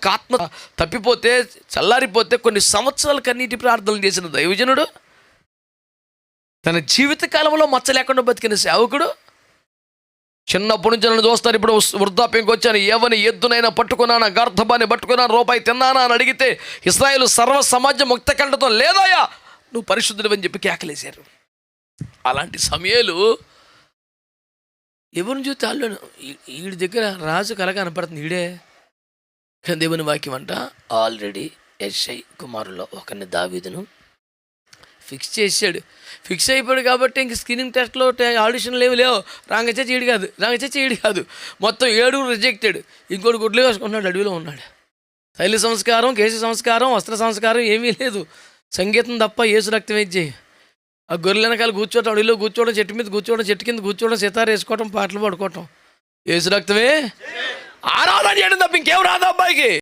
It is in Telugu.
ఒక ఆత్మ తప్పిపోతే చల్లారిపోతే కొన్ని సంవత్సరాల కన్నీటి ప్రార్థనలు చేసిన దైవజనుడు. తన జీవిత కాలంలో మచ్చ లేకుండా బతికిన సేవకుడు. చిన్నప్పటి నుంచి నన్ను చూస్తారు ఇప్పుడు వృద్ధాప్యంకి వచ్చాను. ఎవని ఎద్దునైనా పట్టుకున్నానా గర్ధబాన్ని పట్టుకున్నాను రూపాయి తిన్నానా అని అడిగితే ఇస్రాయేల్ సర్వ సమాజం ముక్త కంటతో లేదాయా నువ్వు పరిశుద్ధుడు అని చెప్పి కేకలేశారు. అలాంటి సమయాలు ఎవరిని చూస్తే వాళ్ళు వీడి దగ్గర రాజు కల కనపడుతుంది ఈడే కానీ దేవుని వాక్యం అంట ఆల్రెడీ ఎస్ఐ కుమారులో ఒకరిని దావీదును ఫిక్స్ చేసాడు ఫిక్స్ అయిపోయాడు కాబట్టి ఇంక స్క్రీనింగ్ టెస్ట్లో ఆడిషన్లు ఏమి లేవు. రాంగచే చేయడు కాదు రాంగచే చేయడు కాదు. మొత్తం ఏడుగురు రిజెక్టెడ్ ఇంకోటి గుడ్లు వేసుకుంటున్నాడు అడవిలో ఉన్నాడు. శైలి సంస్కారం కేసు సంస్కారం వస్త్ర సంస్కారం ఏమీ లేదు. సంగీతం తప్ప ఏసు రక్తం ఇచ్చే ఆ గొర్రెల వెనకాల కూర్చోవడం అడవిలో కూర్చోవడం చెట్టు మీద కూర్చోవడం చెట్టు కింద కూర్చోవడం సితార వేసుకోవడం పాటలు పడుకోవటం. ఏసు రక్తమే? ఆరాధన చేయడం తప్ప ఇంకేం రాదా అబ్బాయికి?